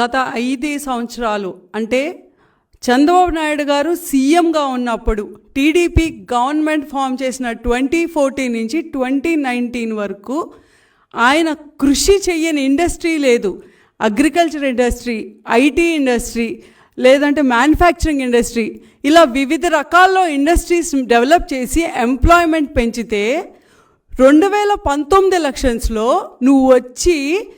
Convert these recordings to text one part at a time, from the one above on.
గత ఐదు సంవత్సరాలు అంటే చంద్రబాబు నాయుడు గారు సీఎంగా ఉన్నప్పుడు టీడీపీ గవర్నమెంట్ ఫామ్ చేసిన ట్వంటీ ఫోర్టీన్ నుంచి ట్వంటీ నైన్టీన్ వరకు ఆయన కృషి చేయని ఇండస్ట్రీ లేదు. అగ్రికల్చర్ ఇండస్ట్రీ ఐటీ ఇండస్ట్రీ లేదంటే మ్యానుఫ్యాక్చరింగ్ ఇండస్ట్రీ ఇలా వివిధ రకాల్లో ఇండస్ట్రీస్ డెవలప్ చేసి ఎంప్లాయ్మెంట్ పెంచితే రెండు వేల పంతొమ్మిది ఎలక్షన్స్లో నువ్వు వచ్చి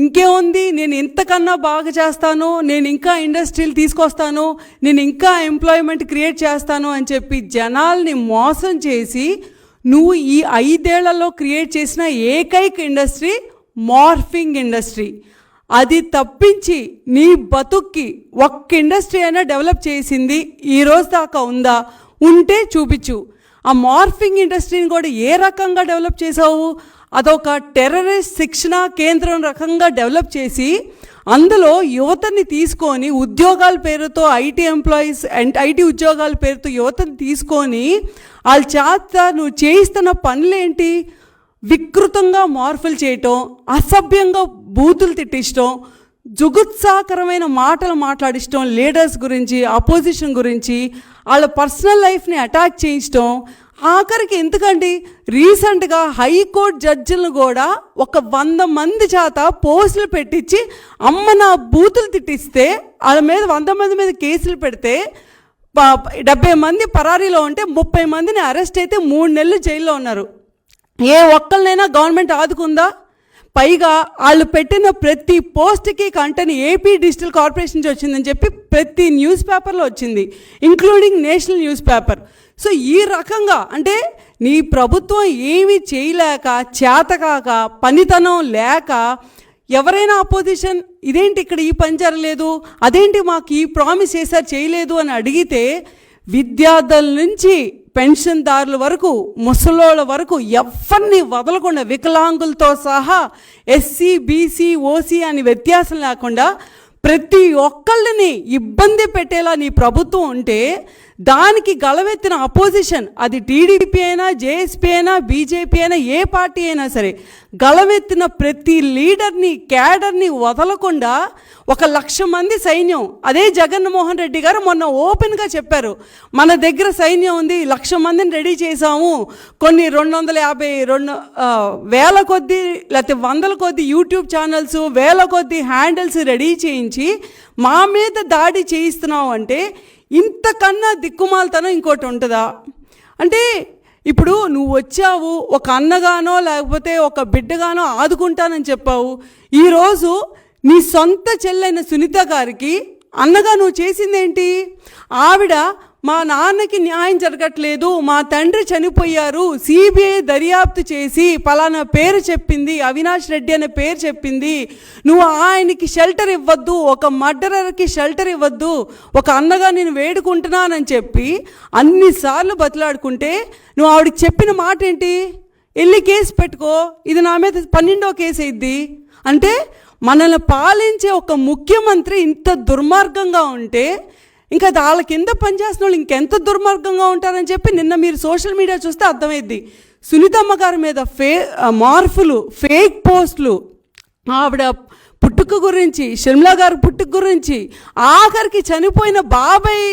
ఇంకేముంది నేను ఇంతకన్నా బాగా చేస్తాను నేను ఇంకా ఇండస్ట్రీలు తీసుకొస్తాను నేను ఇంకా ఎంప్లాయ్మెంట్ క్రియేట్ చేస్తాను అని చెప్పి జనాల్ని మోసం చేసి నువ్వు ఈ ఐదేళ్ళలో క్రియేట్ చేసిన ఏకైక ఇండస్ట్రీ మార్ఫింగ్ ఇండస్ట్రీ అది తప్పించి నీ బతుక్కి ఒక్క ఇండస్ట్రీ అయినా డెవలప్ చేసింది ఈ రోజు దాకా ఉందా? ఉంటే చూపించు. ఆ మార్ఫింగ్ ఇండస్ట్రీని కూడా ఏ రకంగా డెవలప్ చేసావు? అదొక టెర్రరిస్ట్ శిక్షణ కేంద్రం రకంగా డెవలప్ చేసి అందులో యువతని తీసుకొని ఉద్యోగాల పేరుతో ఐటీ ఎంప్లాయీస్ అండ్ ఐటీ ఉద్యోగాల పేరుతో యువతని తీసుకొని వాళ్ళ చేత నువ్వు చేయిస్తున్న పనులేంటి? వికృతంగా మార్పులు చేయటం అసభ్యంగా బూతులు తిట్టించడం జుగుత్సాకరమైన మాటలు మాట్లాడించడం లీడర్స్ గురించి అపోజిషన్ గురించి వాళ్ళ పర్సనల్ లైఫ్ని అటాక్ చేయించడం ఆఖరికి ఎందుకండి? రీసెంట్గా హైకోర్టు జడ్జిలను కూడా ఒక వంద మంది చేత పోస్టులు పెట్టించి అమ్మ నా బూతులు తిట్టిస్తే వాళ్ళ మీద వంద మంది మీద కేసులు పెడితే డెబ్బై మంది పరారీలో ఉంటే ముప్పై మందిని అరెస్ట్ అయితే మూడు నెలలు జైల్లో ఉన్నారు. ఏ ఒక్కరినైనా గవర్నమెంట్ ఆదుకుందా? పైగా వాళ్ళు పెట్టిన ప్రతి పోస్ట్కి కంటెంట్ ఏపీ డిజిటల్ కార్పొరేషన్ నుంచి వచ్చిందని చెప్పి ప్రతి న్యూస్ పేపర్లో వచ్చింది including national news paper. So ఈ రకంగా అంటే నీ ప్రభుత్వం ఏమి చేయలేక చేతకాక పనితనం లేక ఎవరైనా అపోజిషన్ ఇదేంటి ఇక్కడ ఈ పని జరగలేదు అదేంటి మాకు ఈ ప్రామిస్ చేశారు చేయలేదు అని అడిగితే విద్యార్థుల నుంచి పెన్షన్దారుల వరకు ముసలోళ్ళ వరకు ఎవరిని వదలకుండా వికలాంగులతో సహా ఎస్సీ బీసీ ఓసీ అని వ్యత్యాసం లేకుండా ప్రతి ఒక్కళ్ళని ఇబ్బంది పెట్టేలా నీ ప్రభుత్వం ఉంటే దానికి గలవెత్తిన అపోజిషన్ అది టీడీపీ అయినా జేఎస్పీ అయినా బీజేపీ అయినా ఏ పార్టీ అయినా సరే గలవెత్తిన ప్రతి లీడర్ని క్యాడర్ని వదలకుండా ఒక లక్ష మంది సైన్యం అదే జగన్మోహన్ రెడ్డి గారు మొన్న ఓపెన్గా చెప్పారు మన దగ్గర సైన్యం ఉంది లక్ష మందిని రెడీ చేశాము కొన్ని రెండు వందల యాభై రెండు వేల కొద్ది లేకపోతే వందల కొద్ది యూట్యూబ్ ఛానల్స్ వేల కొద్ది హ్యాండిల్స్ రెడీ చేయించి మా మీద దాడి చేయిస్తున్నావు అంటే ఇంతకన్నా దిక్కుమాలతనం ఇంకోటి ఉంటుందా? అంటే ఇప్పుడు నువ్వు వచ్చావు ఒక అన్నగానో లేకపోతే ఒక బిడ్డగానో ఆదుకుంటానని చెప్పావు. ఈరోజు నీ సొంత చెల్లైన సునీత గారికి అన్నగా నువ్వు చేసిందేంటి? ఆవిడ మా నాన్నకి న్యాయం జరగట్లేదు మా తండ్రి చనిపోయారు సిబిఐ దర్యాప్తు చేసి పలానా పేరు చెప్పింది అవినాష్ రెడ్డి అనే పేరు చెప్పింది. నువ్వు ఆయనకి షెల్టర్ ఇవ్వద్దు ఒక మర్డరర్కి షెల్టర్ ఇవ్వద్దు ఒక అన్నగా నేను వేడుకుంటున్నానని చెప్పి అన్నిసార్లు బతిలాడుకుంటే నువ్వు ఆవిడకి చెప్పిన మాట ఏంటి? వెళ్ళి కేసు పెట్టుకో ఇది నా మీద పన్నెండో కేసు అయింది అంటే మనల్ని పాలించే ఒక ముఖ్యమంత్రి ఇంత దుర్మార్గంగా ఉంటే ఇంకా వాళ్ళ కింద పనిచేసిన వాళ్ళు ఇంకెంత దుర్మార్గంగా ఉంటారని చెప్పి నిన్న మీరు సోషల్ మీడియా చూస్తే అర్థమైద్ది. సునీతమ్మ గారి మీద ఫే మార్పులు ఫేక్ పోస్టులు. ఆవిడ పుట్టుక గురించి షర్మిల గారి పుట్టుక గురించి ఆఖరికి చనిపోయిన బాబాయ్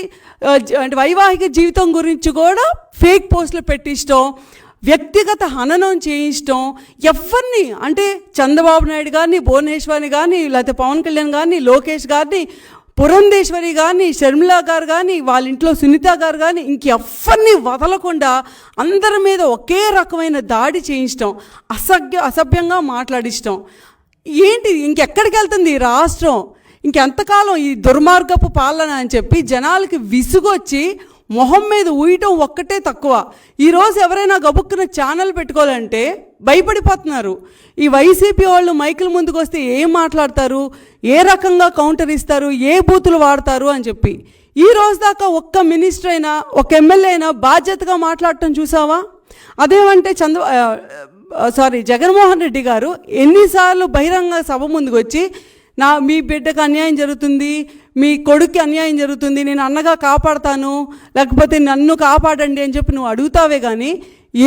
అంటే వైవాహిక జీవితం గురించి కూడా ఫేక్ పోస్టులు పెట్టించడం వ్యక్తిగత హననం చేయించడం ఎవరిని అంటే చంద్రబాబు నాయుడు గారిని భువనేశ్వరిని కానీ లేకపోతే పవన్ కళ్యాణ్ గారిని లోకేష్ గారిని పురంధేశ్వరి కానీ షర్మిల గారు కానీ వాళ్ళ ఇంట్లో సునీత గారు కానీ ఇంకెవ్వరిని వదలకుండా అందరి మీద ఒకే రకమైన దాడి చేయించడం అసభ్య అసభ్యంగా మాట్లాడించడం ఏంటి ఇంకెక్కడికి వెళ్తుంది ఈ రాష్ట్రం? ఇంకెంతకాలం ఈ దుర్మార్గపు పాలన అని చెప్పి జనాలకి విసుగొచ్చి మొహం మీద ఊయటం ఒక్కటే తక్కువ. ఈరోజు ఎవరైనా గబుక్కున ఛానల్ పెట్టుకోవాలంటే భయపడిపోతున్నారు. ఈ వైసీపీ వాళ్ళు మైకుల ముందుకు వస్తే ఏం మాట్లాడతారు? ఏ రకంగా కౌంటర్ ఇస్తారు? ఏ బూతులు వాడతారు? అని చెప్పి. ఈ రోజు దాకా ఒక్క మినిస్టర్ అయినా ఒక ఎమ్మెల్యే అయినా బాధ్యతగా మాట్లాడటం చూసావా? అదేమంటే చంద్ర సారీ జగన్మోహన్ రెడ్డి గారు ఎన్నిసార్లు బహిరంగ సభ ముందుకు వచ్చి నా మీ బిడ్డకు అన్యాయం జరుగుతుంది మీ కొడుక్కి అన్యాయం జరుగుతుంది నేను అన్నగా కాపాడతాను లేకపోతే నన్ను కాపాడండి అని చెప్పి నువ్వు అడుగుతావే కానీ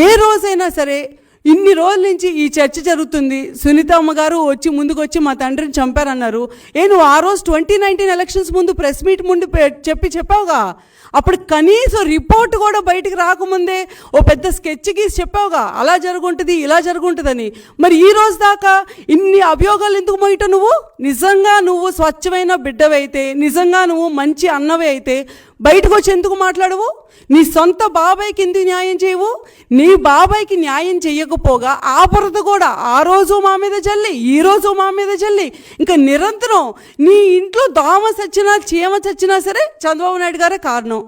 ఏ రోజైనా సరే ఇన్ని రోజుల నుంచి ఈ చర్చ జరుగుతుంది. సునీత అమ్మగారు వచ్చి ముందుకు వచ్చి మా తండ్రిని చంపారన్నారు. ఏ నువ్వు ఆ రోజు ట్వంటీ నైన్టీన్ ఎలక్షన్స్ ముందు ప్రెస్ మీట్ ముందు పె- చెప్పి చెప్పావుగా? అప్పుడు కనీసం రిపోర్ట్ కూడా బయటికి రాకముందే ఓ పెద్ద స్కెచ్ గీసి చెప్పావుగా? అలా జరుగుంటుంది ఇలా జరుగుంటుందని. మరి ఈ రోజు దాకా ఇన్ని అభియోగాలు ఎందుకు మోయట నువ్వు? నిజంగా నువ్వు స్వచ్ఛమైన బిడ్డవైతే నిజంగా నువ్వు మంచి అన్నవి అయితే బయటకు వచ్చి ఎందుకు మాట్లాడవు? నీ సొంత బాబాయ్కి ఎందుకు న్యాయం చేయవు? నీ బాబాయ్కి న్యాయం చేయకపోగా ఆ బురద కూడా ఆ రోజు మా మీద చల్లి ఈ రోజు మా మీద చల్లి ఇంకా నిరంతరం నీ ఇంట్లో దోమ చచ్చినా చీమ చచ్చినా సరే చంద్రబాబు నాయుడు గారే కారణం.